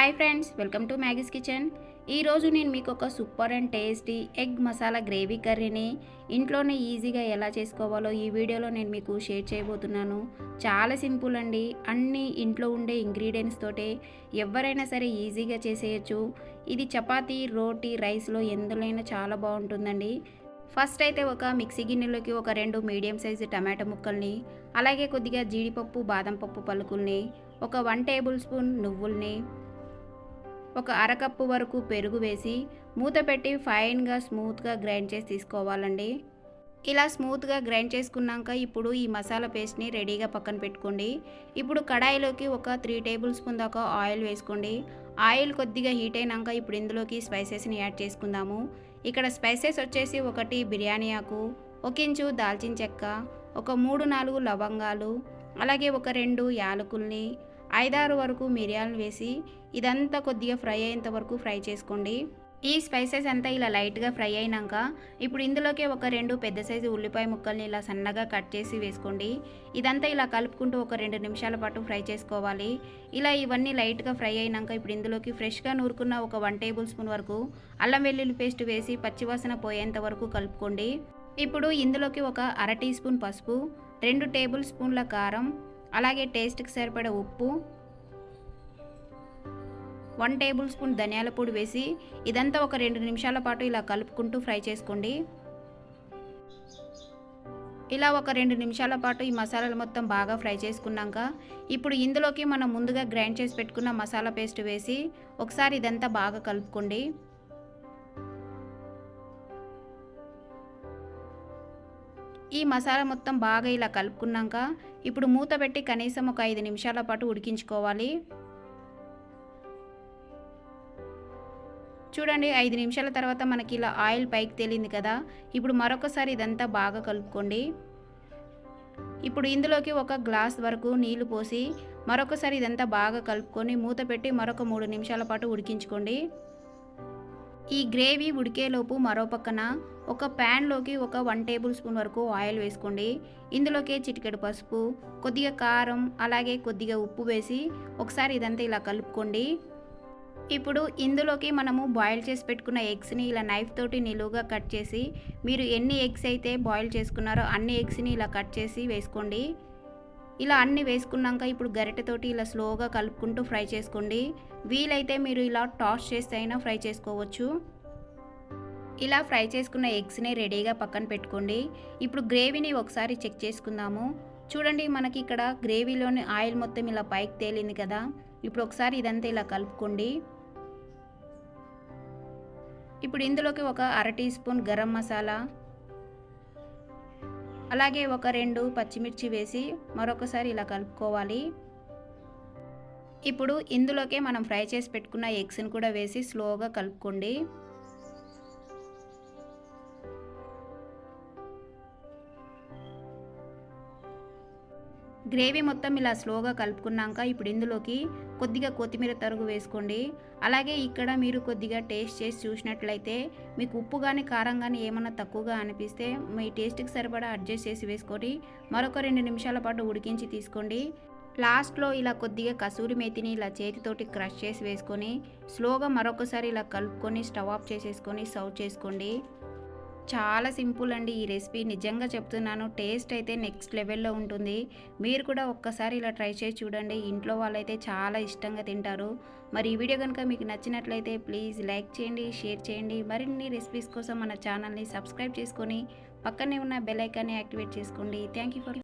Hi friends welcome to Maggie's kitchen ఈరోజు నేను మీకు ఒక super and tasty egg masala gravy కర్రీని ఇంట్లోనే ఈజీగా ఎలా చేసుకోవాలో ఈ వీడియోలో నేను మీకు షేర్ చేయబోతున్నాను. చాలా సింపుల్ అండి. అన్ని ఇంట్లో ఉండే ఇంగ్రీడియంట్స్ తోటే ఎవరైనా సరే ఈజీగా చేసేయచ్చు. ఇది చపాతీ రోటీ రైస్లో ఎందులోనైనా చాలా బాగుంటుందండి. ఫస్ట్ అయితే ఒక మిక్సీ గిన్నెలోకి ఒక రెండు మీడియం సైజు టమాటా ముక్కల్ని అలాగే కొద్దిగా జీడిపప్పు బాదం పప్పు పలుకుల్ని ఒక వన్ టేబుల్ స్పూన్ నువ్వుల్ని ఒక అరకప్పు వరకు పెరుగు వేసి మూత పెట్టి ఫైన్గా స్మూత్గా గ్రైండ్ చేసి తీసుకోవాలండి. ఇలా స్మూత్గా గ్రైండ్ చేసుకున్నాక ఇప్పుడు ఈ మసాలా పేస్ట్ని రెడీగా పక్కన పెట్టుకోండి. ఇప్పుడు కడాయిలోకి ఒక త్రీ టేబుల్ స్పూన్ దాకా ఆయిల్ వేసుకోండి. ఆయిల్ కొద్దిగా హీట్ అయినాక ఇప్పుడు ఇందులోకి స్పైసెస్ని యాడ్ చేసుకుందాము. ఇక్కడ స్పైసెస్ వచ్చేసి ఒకటి బిర్యానీ ఆకు ఒక ఇంచు దాల్చిన చెక్క ఒక మూడు నాలుగు లవంగాలు అలాగే ఒక రెండు యాలకుల్ని ఐదారు వరకు మిరియాలు వేసి ఇదంతా కొద్దిగా ఫ్రై అయ్యేంత వరకు ఫ్రై చేసుకోండి. ఈ స్పైసెస్ అంతా ఇలా లైట్గా ఫ్రై అయినాక ఇప్పుడు ఇందులోకి ఒక రెండు పెద్ద సైజు ఉల్లిపాయ ముక్కల్ని ఇలా సన్నగా కట్ చేసి వేసుకోండి. ఇదంతా ఇలా కలుపుకుంటూ ఒక రెండు నిమిషాల పాటు ఫ్రై చేసుకోవాలి. ఇలా ఇవన్నీ లైట్గా ఫ్రై అయినాక ఇప్పుడు ఇందులోకి ఫ్రెష్గా నూరుకున్న ఒక వన్ టేబుల్ స్పూన్ వరకు అల్లం వెల్లుల్లి పేస్ట్ వేసి పచ్చివాసన పోయేంత వరకు కలుపుకోండి. ఇప్పుడు ఇందులోకి ఒక అర టీ స్పూన్ పసుపు రెండు టేబుల్ స్పూన్ల కారం అలాగే టేస్ట్కి సరిపడే ఉప్పు వన్ టేబుల్ స్పూన్ ధనియాల పొడి వేసి ఇదంతా ఒక రెండు నిమిషాల పాటు ఇలా కలుపుకుంటూ ఫ్రై చేసుకోండి. ఇలా ఒక రెండు నిమిషాల పాటు ఈ మసాలాలు మొత్తం బాగా ఫ్రై చేసుకున్నాక ఇప్పుడు ఇందులోకి మనం ముందుగా గ్రైండ్ చేసి పెట్టుకున్న మసాలా పేస్ట్ వేసి ఒకసారి ఇదంతా బాగా కలుపుకోండి. ఈ మసాలా మొత్తం బాగా ఇలా కలుపుకున్నాక ఇప్పుడు మూత పెట్టి కనీసం ఒక ఐదు నిమిషాల పాటు ఉడికించుకోవాలి. చూడండి ఐదు నిమిషాల తర్వాత మనకి ఇలా ఆయిల్ పైకి తేలింది కదా. ఇప్పుడు మరొకసారి ఇదంతా బాగా కలుపుకోండి. ఇప్పుడు ఇందులోకి ఒక గ్లాస్ వరకు నీళ్ళు పోసి మరొకసారి ఇదంతా బాగా కలుపుకొని మూత పెట్టి మరొక మూడు నిమిషాల పాటు ఉడికించుకోండి. ఈ గ్రేవీ ఉడికేలోపు మరో పక్కన ఒక ప్యాన్లోకి ఒక వన్ టేబుల్ స్పూన్ వరకు ఆయిల్ వేసుకోండి. ఇందులోకి చిటికెడు పసుపు కొద్దిగా కారం అలాగే కొద్దిగా ఉప్పు వేసి ఒకసారి ఇదంతా ఇలా కలుపుకోండి. ఇప్పుడు ఇందులోకి మనము బాయిల్ చేసి పెట్టుకున్న ఎగ్స్ని ఇలా నైఫ్ తోటి నిలువుగా కట్ చేసి మీరు ఎన్ని ఎగ్స్ అయితే బాయిల్ చేసుకున్నారో అన్ని ఎగ్స్ని ఇలా కట్ చేసి వేసుకోండి. ఇలా అన్ని వేసుకున్నాక ఇప్పుడు గరిటెతోటి ఇలా స్లోగా కలుపుకుంటూ ఫ్రై చేసుకోండి. వీలైతే మీరు ఇలా టాస్ చేస్తే అయినా ఫ్రై చేసుకోవచ్చు. ఇలా ఫ్రై చేసుకున్న ఎగ్స్ని రెడీగా పక్కన పెట్టుకోండి. ఇప్పుడు గ్రేవీని ఒకసారి చెక్ చేసుకుందాము. చూడండి మనకి ఇక్కడ గ్రేవీలోని ఆయిల్ మొత్తం ఇలా పైకి తేలింది కదా. ఇప్పుడు ఒకసారి ఇదంతా ఇలా కలుపుకోండి. ఇప్పుడు ఇందులోకి ఒక అర టీ స్పూన్ గరం మసాలా అలాగే ఒక రెండు పచ్చిమిర్చి వేసి మరొకసారి ఇలా కలుపుకోవాలి. ఇప్పుడు ఇందులోకే మనం ఫ్రై చేసి పెట్టుకున్న ఎగ్స్ని కూడా వేసి స్లోగా కలుపుకోండి. గ్రేవీ మొత్తం ఇలా స్లోగా కలుపుకున్నాక ఇప్పుడు ఇందులోకి కొద్దిగా కొత్తిమీర తరుగు వేసుకోండి. అలాగే ఇక్కడ మీరు కొద్దిగా టేస్ట్ చేసి చూసినట్లయితే మీకు ఉప్పు కానీ కారం కానీ ఏమన్నా తక్కువగా అనిపిస్తే మీ టేస్ట్కి సరిపడా అడ్జస్ట్ చేసి వేసుకొని మరొక రెండు నిమిషాల పాటు ఉడికించి తీసుకోండి. లాస్ట్లో ఇలా కొద్దిగా కసూరి మేతిని ఇలా చేతితోటి క్రష్ చేసి వేసుకొని స్లోగా మరొకసారి ఇలా కలుపుకొని స్టవ్ ఆఫ్ చేసేసుకొని సర్వ్ చేసుకోండి. చాలా సింపుల్ అండి ఈ రెసిపీ. నిజంగా చెప్తున్నాను టేస్ట్ అయితే నెక్స్ట్ లెవెల్లో ఉంటుంది. మీరు కూడా ఒక్కసారి ఇలా ట్రై చేసి చూడండి. ఇంట్లో వాళ్ళైతే చాలా ఇష్టంగా తింటారు. మరి ఈ వీడియో కనుక మీకు నచ్చినట్లయితే ప్లీజ్ లైక్ చేయండి షేర్ చేయండి. మరిన్ని రెసిపీస్ కోసం మన ఛానల్ని సబ్స్క్రైబ్ చేసుకొని పక్కనే ఉన్న బెల్ ఐకాన్ని యాక్టివేట్ చేసుకోండి. Thank you for